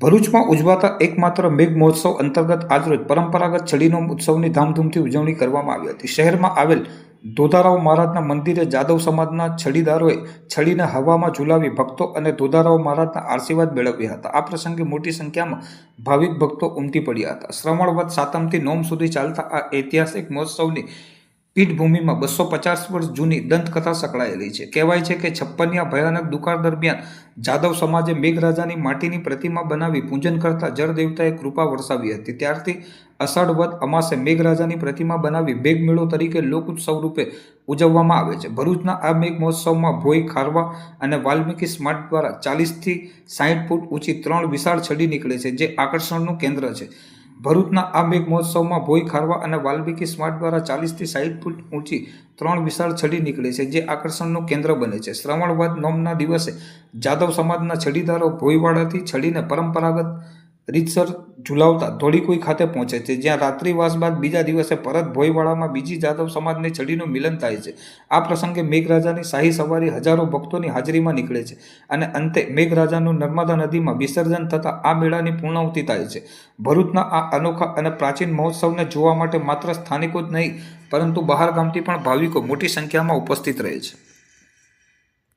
ભરૂચમાં ઉજવાતા એકમાત્ર મેઘ મહોત્સવ અંતર્ગત આજરોજ પરંપરાગત છડીનો ઉત્સવની ધામધૂમથી ઉજવણી કરવામાં આવી હતી. શહેરમાં આવેલ ધોધારાઓ મહારાજના મંદિરે જાદવ સમાજના છડીદારોએ છડીને હવામાં ઝુલાવી ભક્તો અને ધોધારાઓ મહારાજના આશીર્વાદ મેળવ્યા હતા. આ પ્રસંગે મોટી સંખ્યામાં ભાવિક ભક્તો ઉમટી પડ્યા હતા. શ્રવણવદ સાતમથી નોમ સુધી ચાલતા આ ઐતિહાસિક મહોત્સવની પીઠભૂમિમાં બસો પચાસ વર્ષ જૂની દંતકથા સંકળાયેલી છે. કહેવાય છે કે છપ્પનિયા ભયાનક દુકાળ દરમિયાન જાદવ સમાજે મેઘરાજાની માટીની પ્રતિમા બનાવી પૂજન કરતા જળદેવતાએ કૃપા વરસાવી હતી. ત્યારથી અષાઢ વધ અમાસે મેઘરાજાની પ્રતિમા બનાવી મેઘમેળો તરીકે લોક ઉત્સવ રૂપે ઉજવવામાં આવે છે. ભરૂચના આ મેઘ મહોત્સવમાં ભોઈ ખારવા અને વાલ્મીકી સ્માર્ટ દ્વારા ચાલીસથી સાહીઠ ફૂટ ઊંચી ત્રણ વિશાળ છડી નીકળે છે, જે આકર્ષણનું કેન્દ્ર છે. ભરૂચના આ મેઘ મહોત્સવમાં ભોઈ ખારવા અને વાલ્મીકી સ્માર્ટ દ્વારા ચાલીસથી સાહીઠ ફૂટ ઊંચી ત્રણ વિશાળ છડી નીકળે છે, જે આકર્ષણનું કેન્દ્ર બને છે. શ્રવણવાદ નોમના દિવસે જાદવ સમાજના છડીદારો ભોઈવાડાથી છડીને પરંપરાગત રીતસર ઝુલાવતા ધોળીકુઈ ખાતે પહોંચે છે, જ્યાં રાત્રિવાસ બાદ બીજા દિવસે પરત ભોઈવાડામાં બીજી જાદવ સમાજની છડીનું મિલન થાય છે. આ પ્રસંગે મેઘરાજાની શાહી સવારી હજારો ભક્તોની હાજરીમાં નીકળે છે અને અંતે મેઘરાજાનું નર્મદા નદીમાં વિસર્જન થતાં આ મેળાની પૂર્ણાહુતિ થાય છે. ભરૂચના આ અનોખા અને પ્રાચીન મહોત્સવને જોવા માટે માત્ર સ્થાનિકો જ નહીં, પરંતુ બહાર ગામથી પણ ભાવિકો મોટી સંખ્યામાં ઉપસ્થિત રહે છે.